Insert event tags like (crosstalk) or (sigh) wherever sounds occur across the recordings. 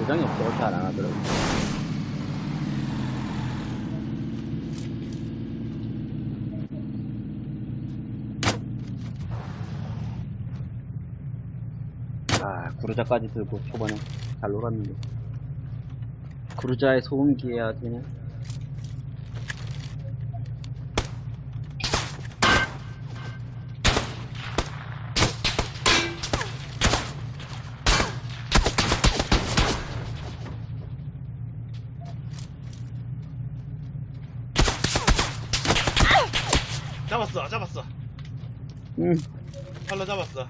고장이 없어 잘안 하더라고. 아, 구르자까지 들고 초반에 잘 놀았는데. 구르자의 소음기야 되네. 잡았어 잡았어. 응. 팔로 잡았어.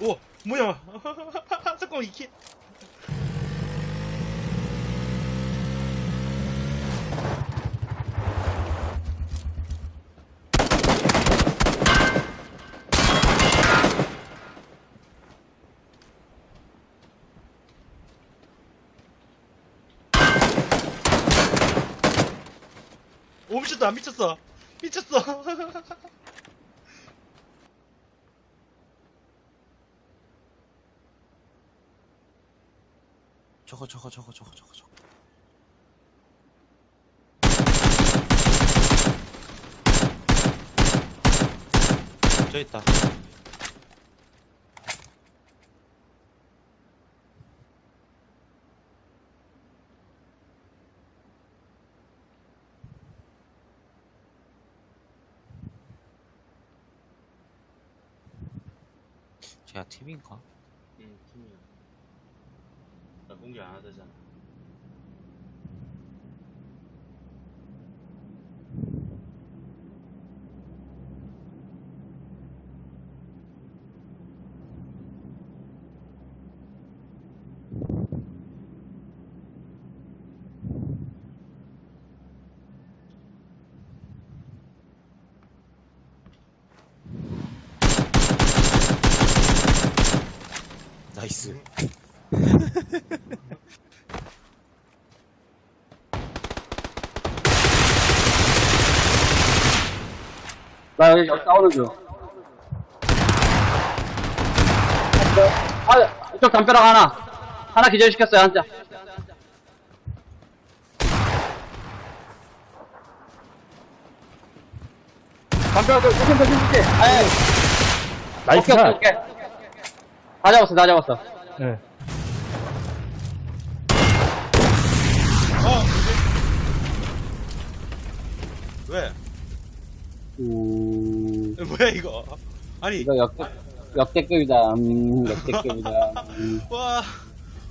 오 뭐야? (laughs) 잠깐만 이키 미쳤다 미쳤어. 미쳤어. (laughs) 저거 저거 저거 저거 저거 저거. 저 있다 제가 팀인가? 응 팀이야 나 공개 안 하잖아 나이스 (laughs) 나 여기 여기 싸우는 중. 아, 이쪽 담벼락 하나. 하나 기절시켰어요, 한자. 담벼락, 조심, 조심, 조심. 아예. 나이스 오케이, 샷. 오케이, 오케이. 다 잡았어, 다 잡았어. 예. 어 왜? 음, 뭐야 이거 아니 이거 역대, 역대급이다. 음, 역대급이다. 음. (laughs) 와,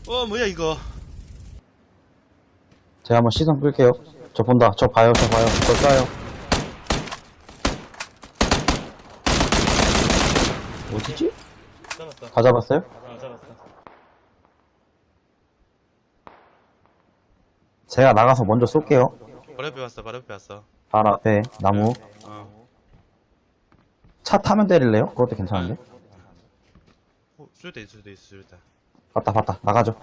와 뭐야 이거 제가 한번 시선 끌게요. 저 본다. 저 봐요. 저 봐요. 저 쏴요. 어디지? 다 잡았어요? 아 잡았어 제가 나가서 먼저 쏠게요. 바로 옆에 왔어 바로 옆에 왔어 발 앞에 나무. 어 차 타면 때릴래요? 그것도 괜찮은데? 어, 수류대 있어 수류대 있어 수류대 봤다 봤다. 나가죠.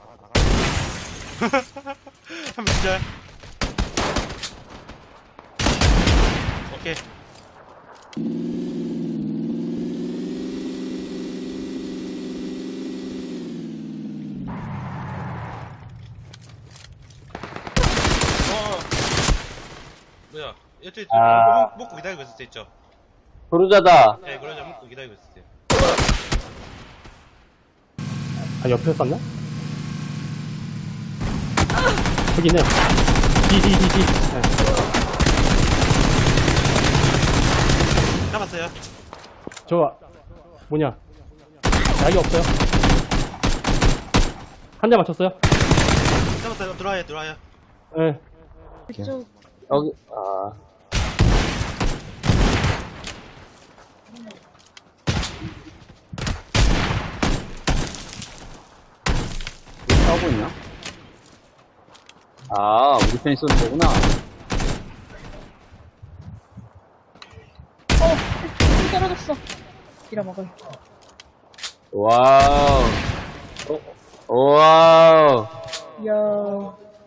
(laughs) 한번 기절 오케이 어 이쪽 이쪽 아. 먹- 먹고 기다리고 있을 때 있죠 부르자다. 예 그러자 먹고 기다리고 있을 때 아, 옆에 쐈나? 저기네. 뒤, 뒤, 뒤, 뒤. 네. 잡았어요 저, 뭐냐. 약이 없어요. 한 대 맞췄어요? 잡았어요 들어와요 들어와요 예. 여기, 아. 왜 싸우고 있냐? 아, 우리 편이 쏘는 거구나. 어, 떨어졌어. 빌어먹을. 와우. 어, 와우. 이야.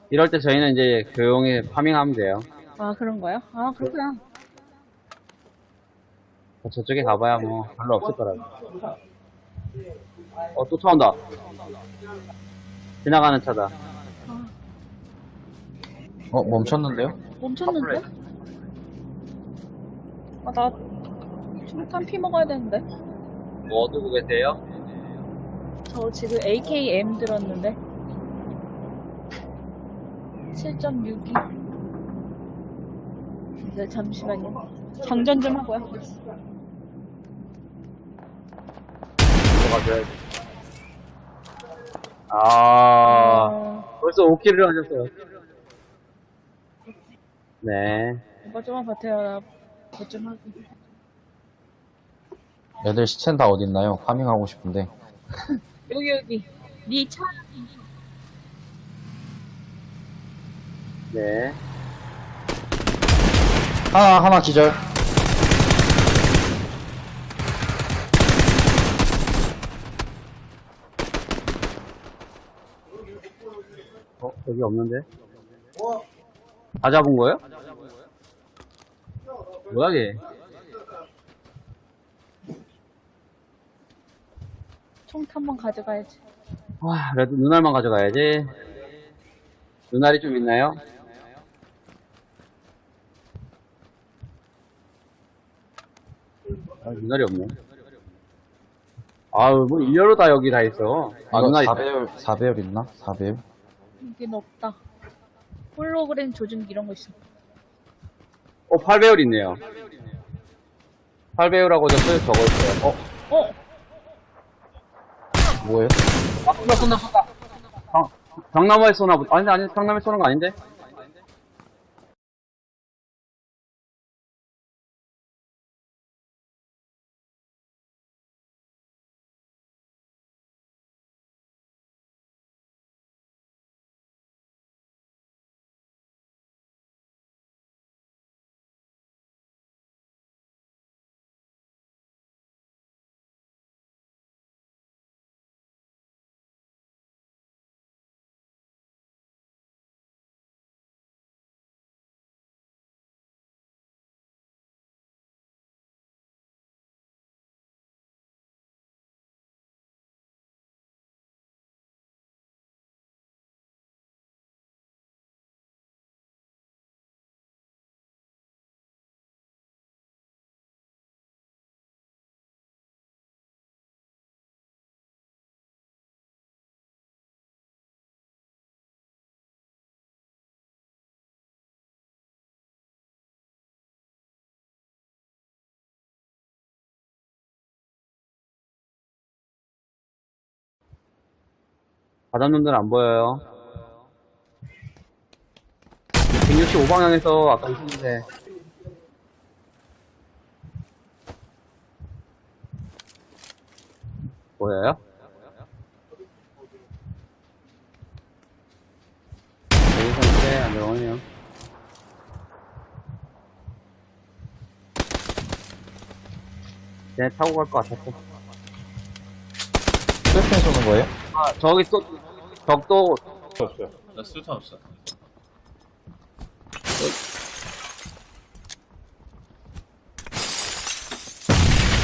이럴 때 저희는 이제 조용히 파밍하면 돼요. 아, 그런 거요? 아, 그렇구나. 저쪽에 가봐야 뭐 별로 없을 거라고. 어, 또 차 온다. 지나가는 차다. 어, 멈췄는데요? 멈췄는데? 아, 나, 중탄 피 먹어야 되는데. 뭐 두고 계세요? 저 지금 AKM 들었는데. 7.62. 네, 잠시만요. 장전 좀 하고요. 들어가줘야지. 아, 어, 벌써 5킬을 하셨어요. 네. 이거 좀만 버텨요. 그것 좀 하고. 애들 시체는 다 어딨나요? 파밍하고 싶은데. (laughs) 여기, 여기. 네 차. 네. 하나, 하나 기절. 어, 여기 없는데? 다 잡은 거예요? 뭐야, 걔? 총탄만 가져가야지. 와, 그래도 눈알만 가져가야지. 눈알이 좀 있나요? 아, 눈알이 없네. 아우, 뭐, 일렬로 다 여기 다 있어. 아, 이거 눈알이. 4배율, 4배율 있나? 4배율? 여긴 없다. 홀로그램 조준기 이런 거 있어. 어, 8배율 있네요. 8배율하고 적혀 저거 있어요. 어, 어? 뭐예요? 아, 쏜다, 쏜다, 쏜다. 강, 강남에 쏘나 보다. 아니, 아니, 강남에 쏘는 거 아닌데? 바닷놈들 안 보여요. 165방향에서 아까 있었는데. 보여요? 여기서 이제 안 들어오네요. 네, 타고 갈 것 같았어. 쏘는 거예요? 아, 저기 또, 벽도, 없어요. 나 수탄 없어.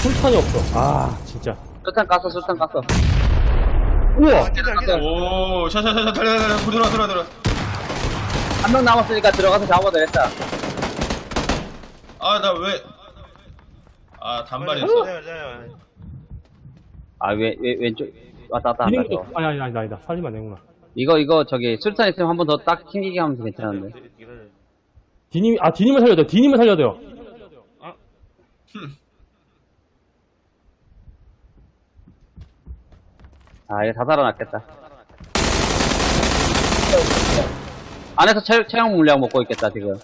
술탄이 없어. 아, 진짜. 술탄 깠어, 술탄 깠어. 우와! 오, 샤샤샤샤, 달려, 달려, 달려, 들어와, 들어와, 들어와. 한 명 남았으니까 들어가서 잡아도 되겠다. 아, 나 왜. 아, 단발이었어. 아, 왜, 왜, 왼쪽, 왔다 갔다 디님, 한다, 저. 아니, 아니, 아니, 아니다. 살리면 안 되구나. 이거, 이거, 저기, 술탄 있으면 한 번 더 딱 튕기게 하면서 괜찮은데. 디님, 아, 디님을 살려야 돼요. 디님을 살려야 돼요. 아, 이거 다 달아났겠다. 안에서 체, 체형 물량 먹고 있겠다, 지금.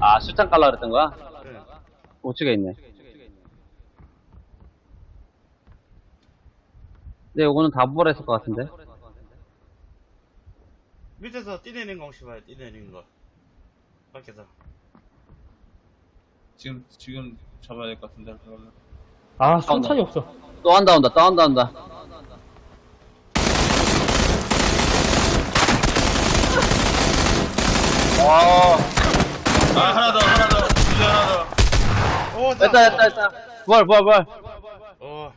아, 술탄 깔라 그랬던 거야? 우측에 있네. 근데 요거는 다 부활했을 것 같은데? 밑에서 뛰내는 거 혹시 봐요, 뛰내는 거. 밖에서. 지금, 지금 잡아야 될 것 같은데, 그러면. 아, 술탄이 없어. 또 한다, 온다, 또 한다, 온다. 와, 아, 하나 더, 하나 더. 하나 더. 어, 됐다, 됐다, 됐다. 부활, 부활, 부활. 어,